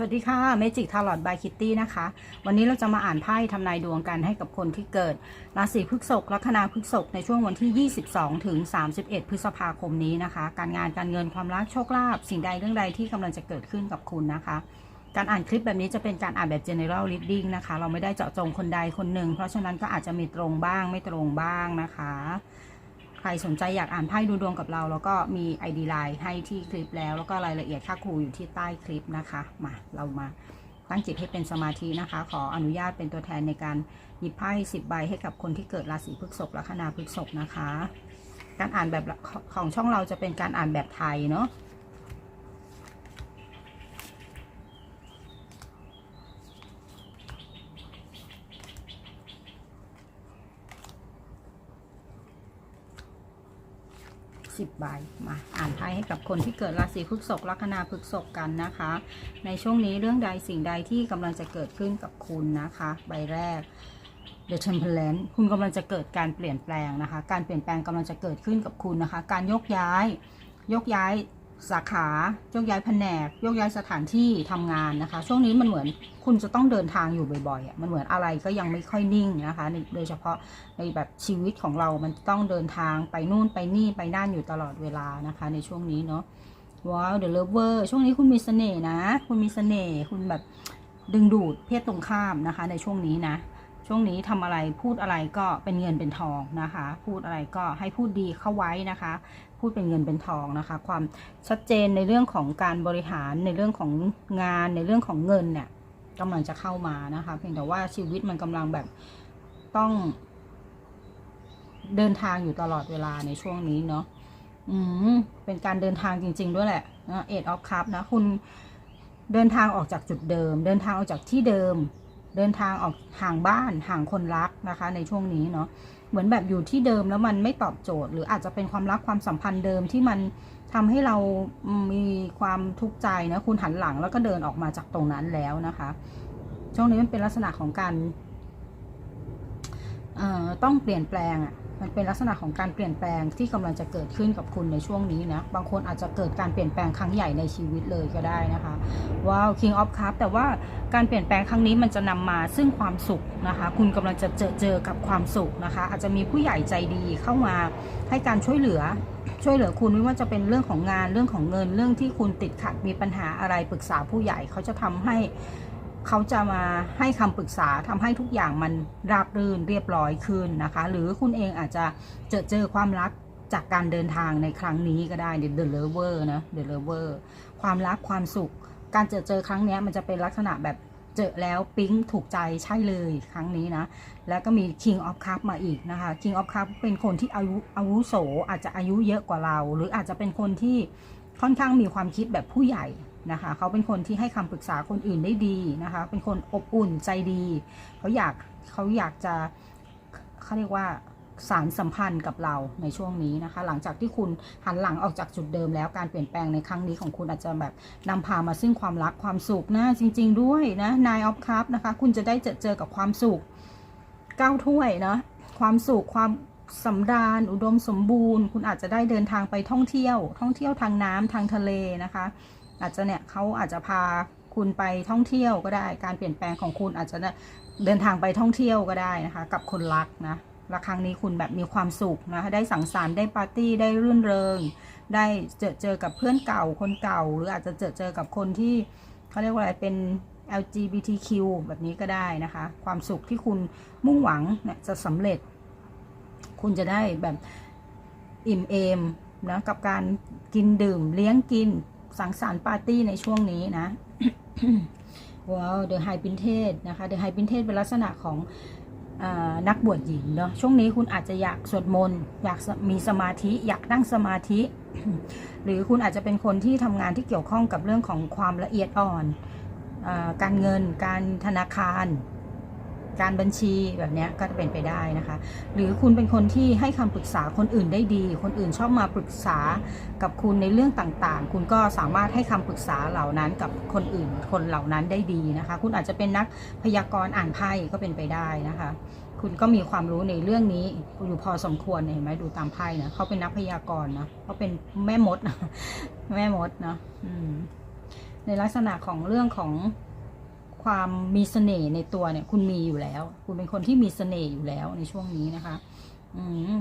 สวัสดีค่ะเมจิกทาร์ลอตบายคิตตี้นะคะ วันนี้เราจะมาอ่านไพ่ทำนายดวงกันให้กับคนที่เกิด ราศีพฤษภลัคนาพฤษภในช่วงวันที่ 22 ถึง 31 พฤษภาคมนี้นะคะ การงานการเงินความรักโชคลาภสิ่งใดเรื่องใดที่กำลังจะเกิดขึ้นกับคุณนะคะ การอ่านคลิปแบบนี้จะเป็นการอ่านแบบ general reading นะคะ เราไม่ได้เจาะจงคนใดคนหนึ่ง เพราะฉะนั้นก็อาจจะมีตรงบ้างไม่ตรงบ้างนะคะ ใครสนใจอยากอ่านไพ่ดูดวงกับเรา แล้วก็มี ID ไลน์ให้ที่คลิปแล้ว แล้วก็รายละเอียดค่าครูอยู่ที่ใต้คลิปนะคะ มาเรามาตั้งจิตให้เป็นสมาธินะคะ ขออนุญาตเป็นตัวแทนในการหยิบไพ่สิบใบให้กับคนที่เกิดราศีพฤษภลัคนาพฤษภนะคะ การอ่านแบบของช่องเราจะเป็นการอ่านแบบไทยเนาะ 10บใบมาอ่านไพ่ให้กับคนที่เกิดราศีพฤษภลัคนาพฤษภกันนะคะ ในช่วงนี้เรื่องใดสิ่งใดที่กำลังจะเกิดขึ้นกับคุณนะคะ ใบแรก The Temperance คุณกำลังจะเกิดการเปลี่ยนแปลงนะคะ การเปลี่ยนแปลงกำลังจะเกิดขึ้นกับคุณนะคะ การยกย้ายยกย้าย สาขาโยกย้ายแผนกโยกย้ายสถานที่ทำงานนะคะ ช่วงนี้มันเหมือนคุณจะต้องเดินทางอยู่บ่อยๆอะมันเหมือนอะไรก็ยังไม่ค่อยนิ่งนะคะโดยเฉพาะในแบบชีวิตของเรามันต้องเดินทางไปนู่นไปนี่ไปนั่นอยู่ตลอดเวลานะคะ ในช่วงนี้เนาะว้าว The Lover ช่วงนี้คุณมีเสน่ห์นะ คุณมีเสน่ห์คุณแบบดึงดูดเพศตรงข้ามนะคะ ในช่วงนี้นะ ช่วงนี้ทำอะไรพูดอะไรก็เป็นเงินเป็นทองนะคะ พูดอะไรก็ให้พูดดีเข้าไว้นะคะ พูดเป็นเงินเป็นทองนะคะ ความชัดเจนในเรื่องของการบริหารในเรื่องของงานในเรื่องของเงินเนี่ยกำลังจะเข้ามานะคะ เพียงแต่ว่าชีวิตมันกำลังแบบต้อง เดินทางอยู่ตลอดเวลาในช่วงนี้เนาะอืมเป็นการเดินทางจริง ๆ ด้วยแหละนะเอ็ดออฟคัพนะคุณเดินทางออกจากจุดเดิม เดินทางออกจากที่เดิม เดินทางออกห่างบ้านห่างคนรักนะคะ ในช่วงนี้เนาะเหมือนแบบอยู่ที่เดิมแล้วมันไม่ตอบโจทย์ หรืออาจจะเป็นความรักความสัมพันธ์เดิมที่มันทำให้เรามีความทุกข์ใจนะคุณหันหลังแล้วก็เดินออกมาจากตรงนั้นแล้วนะคะ ช่วงนี้มันเป็นลักษณะของการเอ่อต้องเปลี่ยนแปลงอะ มันเป็นลักษณะของการเปลี่ยนแปลงที่กำลังจะเกิดขึ้นกับคุณในช่วงนี้นะบางคนอาจจะเกิดการเปลี่ยนแปลงครั้งใหญ่ในชีวิตเลยก็ได้นะคะว้าว King of Cup แต่ว่าการเปลี่ยนแปลงครั้งนี้มันจะนำมาซึ่งความสุขนะคะ คุณกำลังจะเจอเจอกับความสุขนะคะ อาจจะมีผู้ใหญ่ใจดีเข้ามาให้การช่วยเหลือช่วยเหลือคุณไม่ว่าจะเป็นเรื่องของงานเรื่องของเงินเรื่องที่คุณติดขัดมีปัญหาอะไรปรึกษาผู้ใหญ่เขาจะทำให้ เขาจะมาให้คำปรึกษาทำให้ทุกอย่างมันราบรื่นเรียบร้อยขึ้นนะคะ หรือคุณเองอาจจะเจอเจอความรักจากการเดินทางในครั้งนี้ก็ได้ The Lover นะ The Lover ความรักความสุข การเจอเจอครั้งนี้มันจะเป็นลักษณะแบบเจอแล้วปิ๊งถูกใจใช่เลยครั้งนี้นะ แล้วก็มี King of Cup มาอีกนะคะ King of Cup เป็นคนที่อายุอาวุโสอาจจะอายุเยอะกว่าเรา หรืออาจจะเป็นคนที่ ค่อนข้างมีความคิดแบบผู้ใหญ่นะคะเขาเป็นคนที่ให้คำปรึกษาคนอื่นได้ดีนะคะ เป็นคนอบอุ่นใจดีเขาอยากเขาอยากจะเขาเรียกว่าสารสัมพันธ์กับเราในช่วงนี้นะคะ หลังจากที่คุณหันหลังออกจากจุดเดิมแล้วการเปลี่ยนแปลงในครั้งนี้ของคุณอาจจะแบบนำพามาซึ่งความรักความสุขนะจริง ๆ ด้วยนะ Nine of Cups นะคะ คุณจะได้เจอเจอกับความสุขเก้าถ้วยนะความสุขความ สำราญอุดมสมบูรณ์ คุณอาจจะได้เดินทางไปท่องเที่ยว ท่องเที่ยวทางน้ำทางทะเลนะคะ อาจจะเนี่ยเขาอาจจะพาคุณไปท่องเที่ยวก็ได้ การเปลี่ยนแปลงของคุณอาจจะเดินทางไปท่องเที่ยวก็ได้นะคะ กับคนรักนะละครั้งนี้คุณแบบมีความสุขนะคะได้สังสรรค์ได้ปาร์ตี้ได้รื่นเริง ได้เจอเจอกับเพื่อนเก่าคนเก่า หรืออาจจะเจอเจอกับคนที่เขาเรียกว่าอะไรเป็น LGBTQ แบบนี้ก็ได้นะคะ ความสุขที่คุณมุ่งหวังเนี่ยจะสำเร็จ คุณจะได้แบบอิ่มเอมนะกับการกินดื่มเลี้ยงกินสังสรรค์ปาร์ตี้ในช่วงนี้นะว้าวเดอะไฮปินเทสนะคะเดอะไฮปินเทสเป็นลักษณะของอนักบวชหญิงเนาะช่วงนี้คุณอาจจะอยากสวดมนต์อยากมีสมาธิอยากนั่งสมาธิ หรือคุณอาจจะเป็นคนที่ทำงานที่เกี่ยวข้องกับเรื่องของความละเอียดอ่อนอการเงินการธนาคาร การบัญชีแบบนี้ก็จะเป็นไปได้นะคะ หรือคุณเป็นคนที่ให้คำปรึกษาคนอื่นได้ดี คนอื่นชอบมาปรึกษากับคุณในเรื่องต่างๆ คุณก็สามารถให้คำปรึกษาเหล่านั้นกับคนอื่น คนเหล่านั้นได้ดีนะคะ คุณอาจจะเป็นนักพยากรณ์อ่านไพ่ก็เป็นไปได้นะคะคุณก็มีความรู้ในเรื่องนี้อยู่พอสมควรเห็นไหมดูตามไพ่นะเขาเป็นนักพยากรณ์นะเขาเป็นแม่มดแม่มดนะในลักษณะของเรื่องของ ความมีเสน่ห์ในตัวเนี่ย คุณมีอยู่แล้ว คุณเป็นคนที่มีเสน่ห์อยู่แล้วในช่วงนี้นะคะ อืม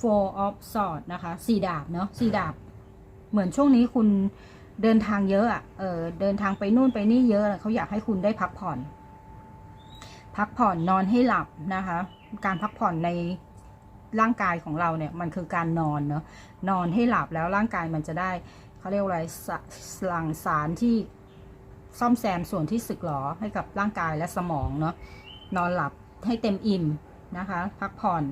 four of swords นะคะสี่ดาบเนาะสี่ดาบ เหมือนช่วงนี้คุณเดินทางเยอะอะเออเดินทางไปนู่นไปนี่เยอะเขาอยากให้คุณได้พักผ่อน พักผ่อนนอนให้หลับนะคะ การพักผ่อนในร่างกายของเราเนี่ย มันคือการนอนเนาะนอนให้หลับแล้วร่างกายมันจะได้เขาเรียกว่าอะไรสลังสารที่ ซ่อมแซมส่วนที่สึกหรอให้กับร่างกายและสมองเนาะนอนหลับให้เต็มอิ่มนะคะ พักผ่อน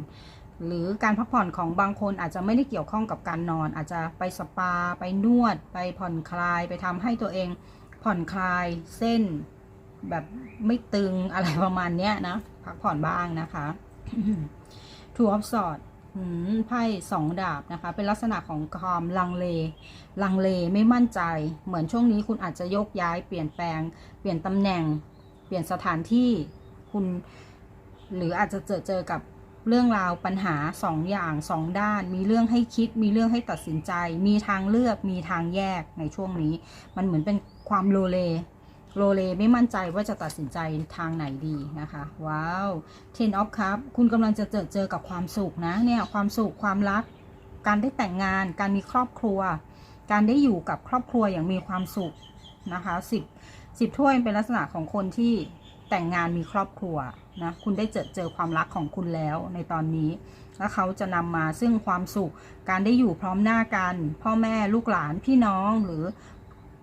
หรือการพักผ่อนของบางคนอาจจะไม่ได้เกี่ยวข้องกับการนอน อาจจะไปสปา ไปนวด ไปผ่อนคลาย ไปทำให้ตัวเองผ่อนคลายเส้นแบบไม่ตึงอะไรประมาณเนี้ยนะ พักผ่อนบ้างนะคะ Two of Swords อืม ไพ่สองดาบนะคะ เป็นลักษณะของความลังเล ลังเลไม่มั่นใจ เหมือนช่วงนี้คุณอาจจะยกย้ายเปลี่ยนแปลง เปลี่ยนตำแหน่ง เปลี่ยนสถานที่คุณ หรืออาจจะเจอเจอกับเรื่องราวปัญหาสองอย่างสองด้าน มีเรื่องให้คิด มีเรื่องให้ตัดสินใจ มีทางเลือก มีทางแยกในช่วงนี้ มันเหมือนเป็นความโลเล โลเลไม่มั่นใจว่าจะตัดสินใจทางไหนดีนะคะ ว้าว Ten of Cup คุณกำลังจะเจอเจอกับความสุขนะเนี่ยความสุขความรัก การได้แต่งงาน การมีครอบครัว การได้อยู่กับครอบครัวอย่างมีความสุขนะคะสิบสิบถ้วยเป็นลักษณะของคนที่แต่งงานมีครอบครัวนะคุณได้เจอเจอความรักของคุณแล้วในตอนนี้ แล้วเขาจะนำมาซึ่งความสุข การได้อยู่พร้อมหน้ากัน พ่อแม่ลูกหลานพี่น้องหรือ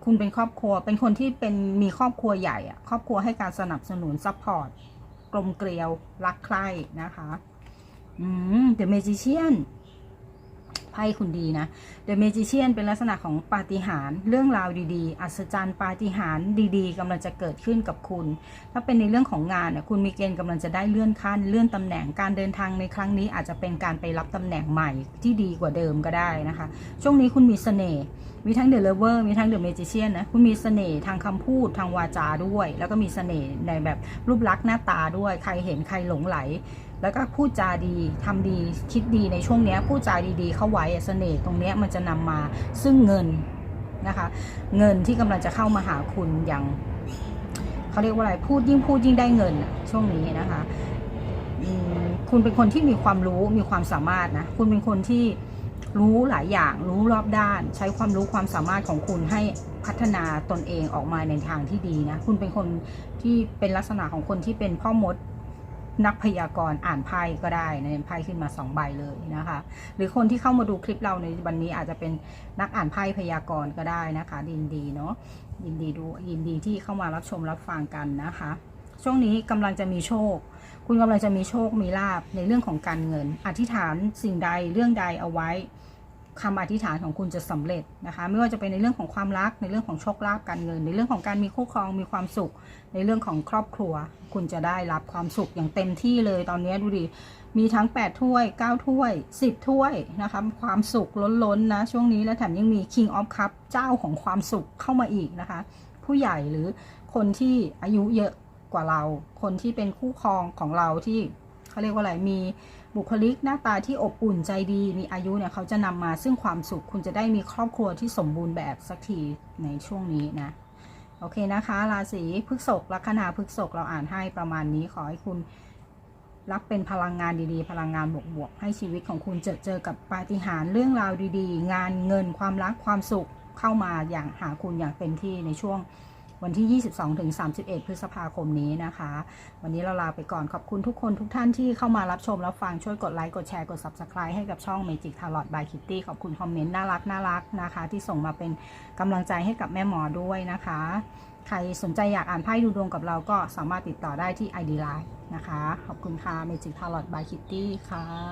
คุณเป็นครอบครัว เป็นคนที่เป็นมีครอบครัวใหญ่อะครอบครัวให้การสนับสนุนซัพพอร์ตกลมเกลียว รักใคร่นะคะอืม The Magician ไพ่คุณดีนะ The Magician เป็นลักษณะของปาฏิหาริย์เรื่องราวดี ๆ อัศจรรย์ปาฏิหาริย์ดีๆกำลังจะเกิดขึ้นกับคุณ ถ้าเป็นในเรื่องของงานเนี่ยคุณมีเกณฑ์กำลังจะได้เลื่อนขั้น เลื่อนตำแหน่งการเดินทางในครั้งนี้อาจจะเป็นการไปรับตำแหน่งใหม่ที่ดีกว่าเดิมก็ได้นะคะ ช่วงนี้คุณมีเสน่ห์ มีทั้ง The Lover มีทั้ง The Magician นนะคุณมีเสน่ห์ทางคำพูดทางวาจาด้วย แล้วก็มีเสน่ห์ในแบบรูปลักษณ์หน้าตาด้วย ใครเห็นใครหลงไหล แล้วก็พูดจาดีทำดีคิดดีในช่วงเนี้ยพูดจาดีๆ เข้าไว้อะเสน่ห์ตรงเนี้ยมันจะนำมาซึ่งเงินนะคะเงินที่กำลังจะเข้ามาหาคุณอย่างเขาเรียกว่าอะไรพูดยิ่งพูดยิ่งได้เงินช่วงนี้นะคะคุณเป็นคนที่มีความรู้มีความสามารถนะคุณเป็นคนที่ รู้หลายอย่างรู้รอบด้าน ใช้ความรู้ความสามารถของคุณให้พัฒนาตนเองออกมาในทางที่ดีนะ คุณเป็นคนที่เป็นลักษณะของคนที่เป็นพ่อมดนักพยากรณ์อ่านไพ่ก็ได้ในะไพ่ขึ้นมาสองใบเลยนะคะ หรือคนที่เข้ามาดูคลิปเราในวันนี้อาจจะเป็นนักอ่านไพ่พยากรณ์ก็ได้นะคะยินดีเนาะยินดีดูยินดีที่เข้ามารับชมรับฟังกันนะคะ ช่วงนี้กำลังจะมีโชค คุณกำลังจะมีโชคมีลาบในเรื่องของการเงิน อธิษฐานสิ่งใดเรื่องใดเอาไว้ คำอธิษฐานของคุณจะสำเร็จนะคะ ไม่ว่าจะเป็นในเรื่องของความรักในเรื่องของโชคลาภการเงิน ในเรื่องของการมีคู่ครองมีความสุข ในเรื่องของครอบครัว คุณจะได้รับความสุขอย่างเต็มที่เลยตอนนี้ดูดิมีทั้ง 8 ถ้วย 9 ถ้วย 10 ถ้วยนะคะความสุขล้นๆนะช่วงนี้แล้วแถมยังมี King of Cup เจ้าของความสุขเข้ามาอีกนะคะ ผู้ใหญ่หรือคนที่อายุเยอะกว่าเรา คนที่เป็นคู่ครองของเราที่เขาเรียกว่าอะไรมี บุคลิกหน้าตาที่อบอุ่นใจดีมีอายุเนี่ยเขาจะนำมาซึ่งความสุขคุณจะได้มีครอบครัวที่สมบูรณ์แบบสักทีในช่วงนี้นะโอเคนะคะ ราศีพฤษภลัคนาพฤษภเราอ่านให้ประมาณนี้ขอให้คุณรับเป็นพลังงานดีๆ พลังงานบวกๆให้ชีวิตของคุณเจอเจอกับปาฏิหาริย์เรื่องราวดีๆ งานเงินความรักความสุขเข้ามาอย่างหาคุณอย่างเต็มที่ในช่วง วันที่ 22ถึง31 พฤษภาคมนี้นะคะ วันนี้เราลาไปก่อนขอบคุณทุกคนทุกท่านที่เข้ามารับชมรับฟังช่วยกดไลค์กดแชร์กด Subscribe ให้กับช่อง Magic Tarot by Kitty ขอบคุณคอมเมนต์น่ารักน่ารักนะคะ ที่ส่งมาเป็นกำลังใจให้กับแม่หมอด้วยนะคะ ใครสนใจอยากอ่านไพ่ดูดวงกับเราก็สามารถติดต่อได้ที่ ID Line นะคะ ขอบคุณค่ะ Magic Tarot by Kitty ค่ะ